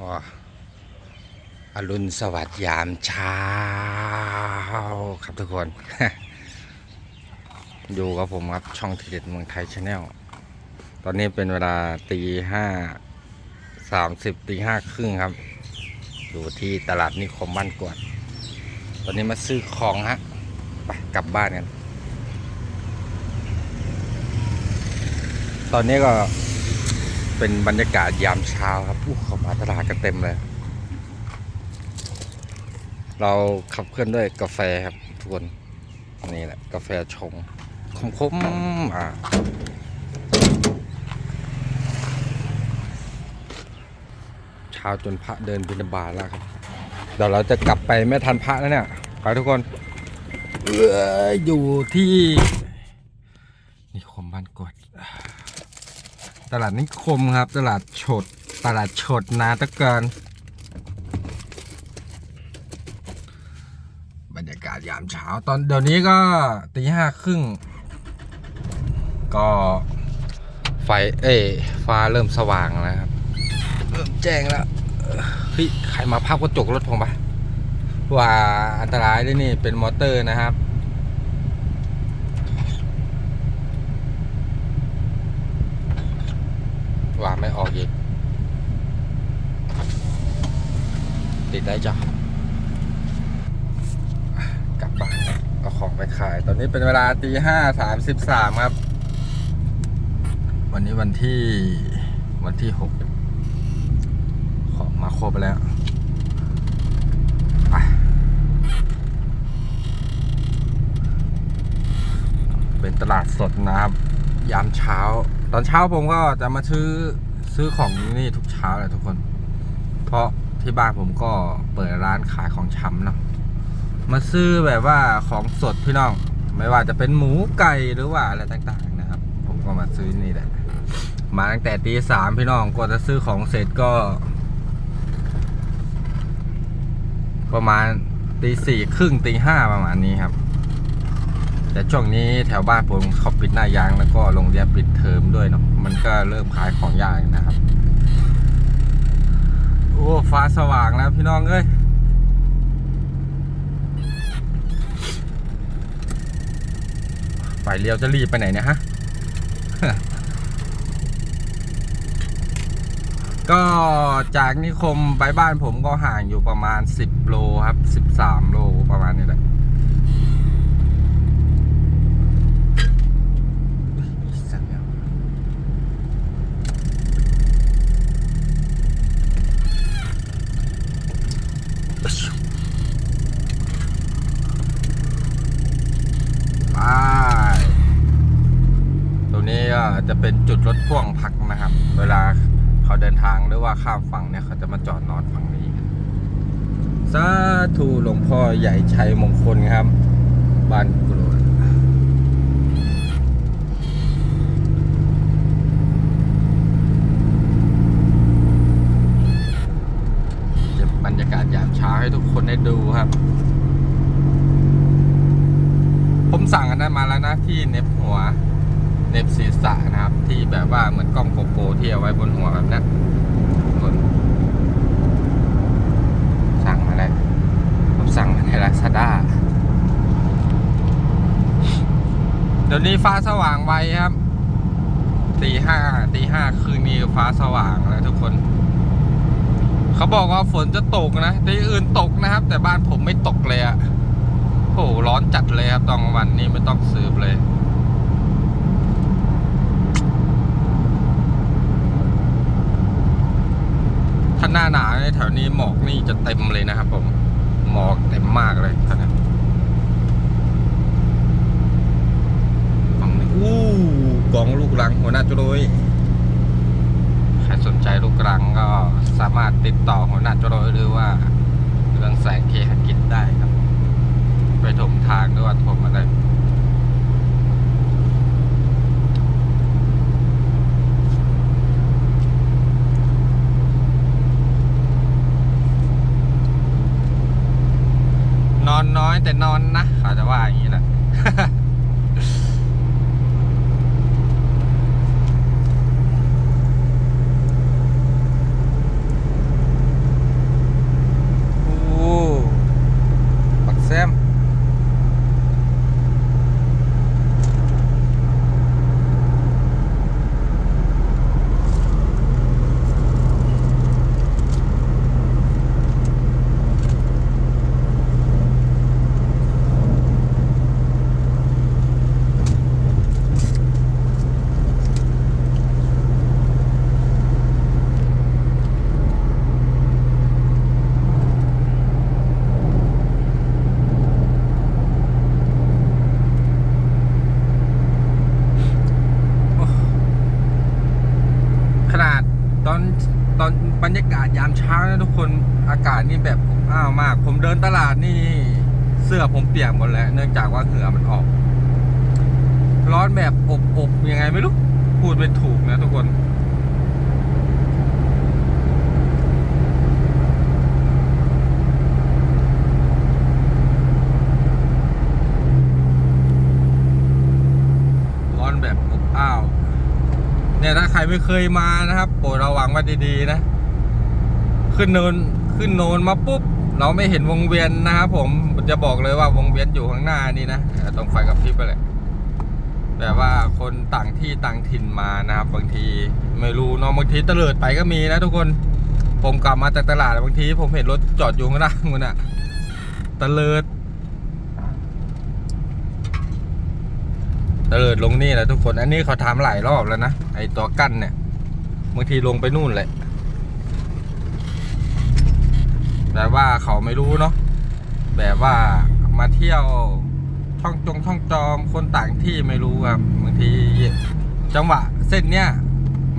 อรุณสวัสดิ์ยามเช้าครับทุกคน อยู่กับผมครับ ช่องทีเด็ดเมืองไทยชาแนลตอนนี้เป็นเวลาตีห้าสามสิบตีห้าครึ่งครับ อยู่ที่ตลาดนิคมบ้านกวด ตอนนี้มาซื้อของฮะไปกลับบ้านกัน ตอนนี้ก็ เป็นบรรยากาศยามเช้าครับอู้เข้ามาตลาดกันเต็มเลย เราขับเคลื่อนด้วยกาแฟครับทุกคนนี่แหละ กาแฟชงคมๆอ่าเช้าจนพระเดินบิณบาตแล้วครับ เดี๋ยวเราจะกลับไปไม่ทันพระแล้วเนี่ย ไปทุกคนเอออยู่ที่นิคมบ้านกวด ตลาดนิคมครับ ตลาดฉดตลาดฉดนาตะเกินบรรยากาศยามเช้าตอนเดี๋ยวนี้ก็ตีห้าครึ่งก็ไฟเอ้ฟ้าเริ่มสว่างแล้วครับ เริ่มแจ้งแล้วเอ่อเฮ้ยใครมาพับกระจกรถผมปะว่าอันตรายด้วยนี่เป็นมอเตอร์นะครับ ว่าไม่ออกอีก ติดได้จ้ะกลับบ้านเอาของไปขาย ตอนนี้เป็นเวลาตีห้าสามสิบสามครับ วันนี้วันที่วันที่หกของมาครบแล้วไปเป็นตลาดสดนะครับ ยามเช้า ตอนเช้าผมก็จะมาซื้อซื้อของที่นี่ทุกเช้าเลยทุกคน เพราะที่บ้านผมก็เปิดร้านขายของชำเนาะมาซื้อแบบว่าของสดพี่น้อง ไม่ว่าจะเป็นหมูไก่หรือว่าอะไรต่างๆนะครับ ผมก็มาซื้อนี่แหละ มาตั้งแต่ตีสามพี่น้องกว่าจะซื้อของเสร็จก็ ประมาณตีสี่ครึ่งตีห้าประมาณนี้ครับ แต่ช่วงนี้แถวบ้านผมเขาปิดหน้ายางแล้วก็โรงเรียนปิดเทอมด้วยเนาะมันก็เริ่มขายของยากนะครับ โอ้ฟ้าสว่างแล้วพี่น้องเอ้ยไฟเลี้ยวจะรีบไปไหนเนี่ยฮะก็จากนิคมไปบ้านผมก็ห่างอยู่ประมาณ 10 โลครับ 13 โลประมาณนี้แหละ สั่งแล้วไปตรงนี้ก็จะเป็นจุดรถพ่วงพักนะครับ เวลาเขาเดินทาง หรือว่าข้ามฝั่งเนี่ยเขาจะมาจอดนอนฝั่งนี้สาธุหลวงพ่อใหญ่ชัยมงคลครับ บ้านกรวดเก็บบรรยากาศยามเช้าให้ทุกคนได้ดูครับ ผมสั่งอันนั้นมาแล้วนะที่เน็บหัวเน็บศีรษะนะครับ ที่แบบว่าเหมือนกล้องโกโปรที่เอาไว้บนหัวแบบนั้น น สั่งมาแล้วผมสั่งมาในลาซาด้าเดี๋ยวนี้ฟ้าสว่างไวครับตีห้าตีห้าคืนนี้ฟ้าสว่างแล้วทุกคน เขาบอกว่าฝนจะตกนะที่อื่นตกนะครับ แต่บ้านผมไม่ตกเลยอะโอ้โหร้อนจัดเลยครับตอนกลางวันนี้ไม่ต้องสืบเลย หน้าหนาวในแถวนี้หมอกนี่จะเต็มเลยนะครับผมหมอกเต็มมากเลยท่านนะฝั่งนี้อู้กองลูกรังหัวหน้าจุลยใครสนใจลูกรังก็สามารถติดต่อหัวหน้าจรอยหรือว่าเรื่องแสงเคหกิจได้ครับ ไปถมทางหรือว่าถมมาได้ นอนน้อยแต่นอนนะเขาจะว่าอย่างนี้แหละ ตอนบรรยากาศยามเช้านะทุกคนอากาศนี่แบบอ้าวมาก ผมเดินตลาดนี่เสื้อผมเปียกหมดแล้ว เนื่องจากว่าเหงื่อมันออก ร้อนแบบอบอบยังไงไม่รู้ พูดไม่ถูกนะทุกคน ร้อนแบบอบอ้าว เนี่ยถ้าใครไม่เคยมานะครับโปรดระวังไว้ดีๆนะ ขึ้นเนินขึ้นโนนมาปุ๊บ เราไม่เห็นวงเวียนนะครับผมจะบอกเลยว่าวงเวียนอยู่ข้างหน้านี่นะเออตรงไฟกับพริบไปเลยแบบว่าคนต่างที่ต่างถิ่นมานะครับ บางทีไม่รู้เนาะบางทีเตลิดไปก็มีนะทุกคนผมกลับมาจากตลาดบางที ผมเห็นรถจอดอยู่ข้างล่างมันอะเตลิด เตลิดลงนี่แหละทุกคน อันนี้เขาทำหลายรอบแล้วนะ ไอตัวกั้นเนี่ยบางทีลงไปนู่นเลยแต่ว่าเขาไม่รู้เนาะแบบว่ามาเที่ยวช่องจงช่องจอมคนต่างที่ไม่รู้ครับบางทีจังหวะเส้นเนี้ย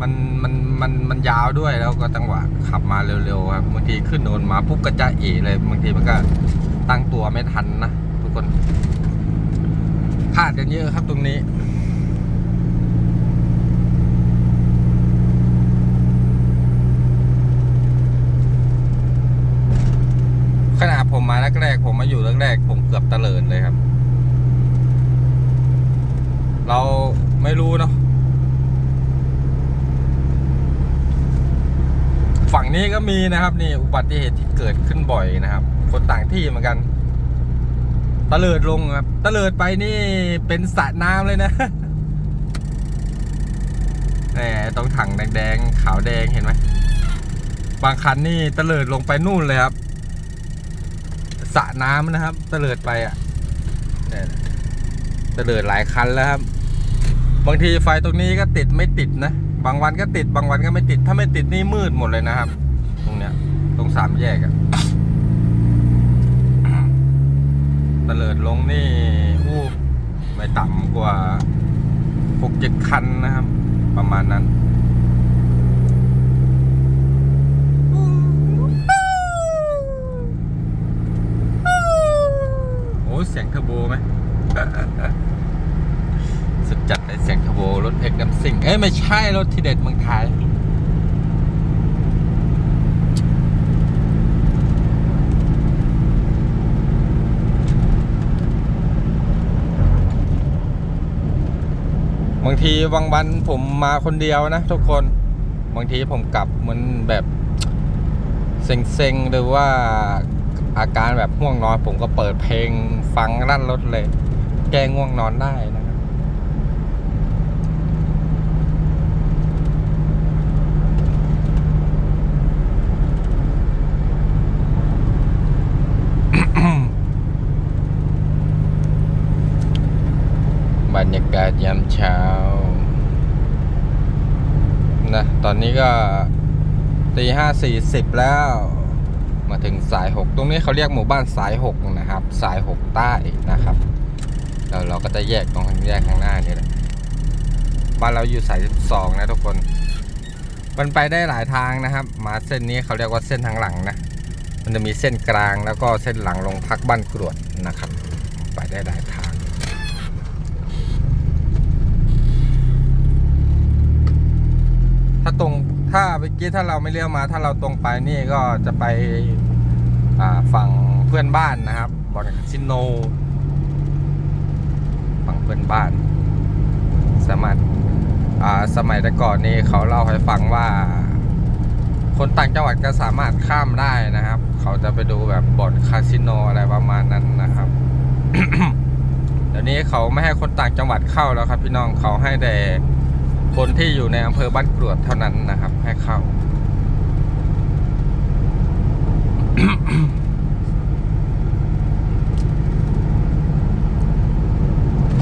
มันมันมันมันยาวด้วยแล้วก็จังหวะขับมาเร็วๆครับบางทีขึ้นโนนมาปุ๊บก็จะเอเลยบางทีมันก็ตั้งตัวไม่ทันนะทุกคน พลาดกันเยอะครับตรงนี้ขนาดผมมาแรกๆผมมาอยู่แรกๆผมเกือบตะเลิดเลยครับ เราไม่รู้เนาะฝั่งนี้ก็มีนะครับ นี่อุบัติเหตุที่เกิดขึ้นบ่อยนะครับ คนต่างที่เหมือนกัน ตะเลิดลงครับตะเลิดไปนี่เป็นสระน้ำเลยนะแหมตรงถังแดงๆขาวแดงเห็นไหมบางคันนี่ตะเลิดลงไปนู่นเลยครับสระน้ำนะครับเตลิดไปอะเนี่ยเลิดหลายคันแล้วครับ บางทีไฟตรงนี้ก็ติดไม่ติดนะ บางวันก็ติดบางวันก็ไม่ติด ถ้าไม่ติดนี่มืดหมดเลยนะครับ ตรงเนี้ย ตรงสามแยกอะ เตลิดลงนี่อู้ไม่ต่ำกว่าหกเจ็ดคันนะครับ ประมาณนั้นโอ้เสียงเทอร์โบไหมสุดจัดเลยเสียงเทอร์โบรถเอ็กน้ำซิ่งเอ้ยไม่ใช่รถที่เด็ดเมืองไทย ทีบางวันผมมาคนเดียวนะทุกคนบางทีผมกลับเหมือนแบบเซ็งๆหรือว่าอาการแบบง่วงนอนผมก็เปิดเพลงฟังลั่นรถเลย แก้ง่วงนอนได้นะครับ บรรยา กาศยามเช้านะตอนนี้ก็ตีห้าสี่สิบแล้ว มาถึงสายหกตรงนี้เขาเรียกหมู่บ้านสายหกนะครับ สายหกใต้นะครับแล้วเราก็จะแยกตรงทางแยกข้างหน้านี่แหละบ้านเราอยู่สายสิบสองนะทุกคนมันไปได้หลายทางนะครับ มาเส้นนี้เขาเรียกว่าเส้นทางหลังนะ มันจะมีเส้นกลางแล้วก็เส้นหลังลงพักบ้านกรวดนะครับ ไปได้หลายทาง ถ้าตรงถ้าเมื่อกี้ถ้าเราไม่เลี้ยวมา ถ้าเราตรงไปนี่ก็จะไปฝั่งเพื่อนบ้านนะครับบ่อนคาสิโน ฝั่งเพื่อนบ้าน สมารถอ่าสมัยแต่ก่อนนี่เขาเล่าให้ฟังว่า คนต่างจังหวัดก็สามารถข้ามได้นะครับ เขาจะไปดูแบบบ่อนคาสิโนอะไรประมาณนั้นนะครับเดี๋ยวนี้เขาไม่ให้คนต่างจังหวัดเข้าแล้วครับ พี่น้องเขาให้แต่ คนที่อยู่ในอำเภอบ้านกรวดเท่านั้นนะครับ ให้เข้า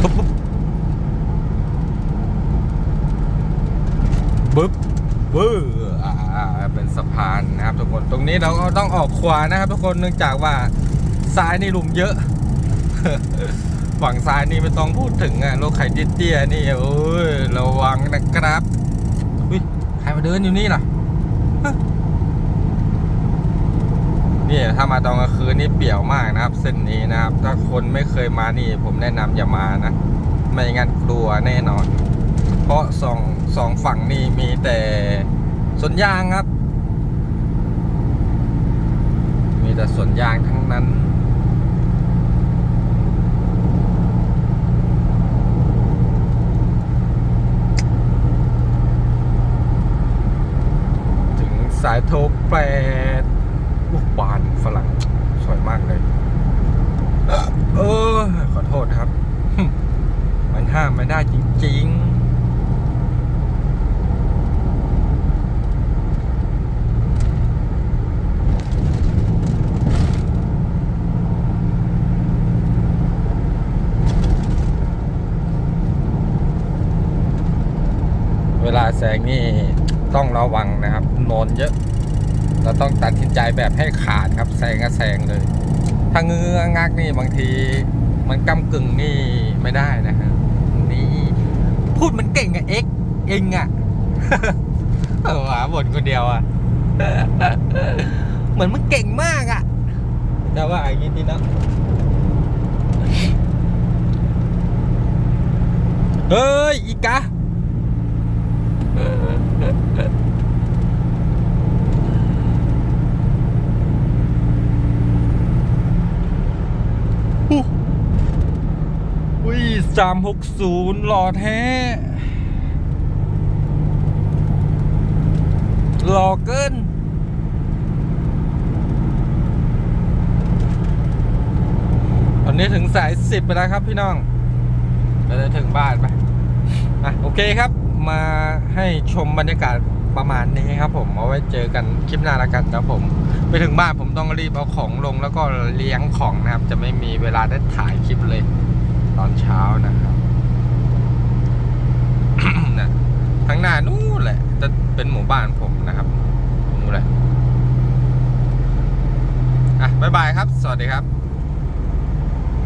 ปุ๊บปุ๊บปึ๊บเป็นสะพานนะครับทุกคน ตรงนี้เราก็ต้องออกขวานะครับ ทุกคน เนื่องจากว่าซ้ายนี่หลุมเยอะ ฝั่งซ้ายนี่ไม่ต้องพูดถึงอะรถไข่เตี้ยๆนี่โอ้ยระวังนะครับอุ้ยใครมาเดินอยู่นี่ล่ะนี่ถ้ามาตอนกลางคืนนี่เปี่ยวมากนะครับ เส้นนี้นะครับ ถ้าคนไม่เคยมานี่ ผมแนะนำอย่ามานะ ไม่งั้นกลัวแน่นอน เพราะสองสองฝั่งนี่มีแต่สวนยางครับ มีแต่สวนยางทั้งนั้น สายโทรแปดอุบานฝรั่งสวยมากเลย เออ ขอโทษครับ มันห้ามไม่ได้จริง ๆเวลาแซงนี่ต้องระวังนะครับ นนเยอะ เราต้องตัดสินใจแบบให้ขาดครับแซงก็แซงเลย ถ้าเงื้องักนี่บางทีมันกำกึ่งนี่ไม่ได้นะครับนี่พูดมันเก่งอะเอ็กเองอะเออหาบ่นคนเดียวอะเหมือนมันเก่งมากอะแต่ว่าอย่างนี้ดีนะเฮ้ยอีกะ อุ้ยสามหกศูนย์หล่อแท้หล่อเกินตอนนี้ถึงสายสิบไปแล้วครับพี่น้องเราจะถึงบ้านไปอะโอเคครับ มาให้ชมบรรยากาศประมาณนี้ครับผมเอาไว้เจอกันคลิปหน้าล้วกันครับผม ไปถึงบ้านผมต้องรีบเอาของลงแล้วก็เลี้ยงของนะครับ จะไม่มีเวลาได้ถ่ายคลิปเลย ตอนเช้านะครับนะทางหน้านู้นแหละ จะเป็นหมู่บ้านผมนะครับนู้นแหละอะบ๊ายบายครับ สวัสดีครับ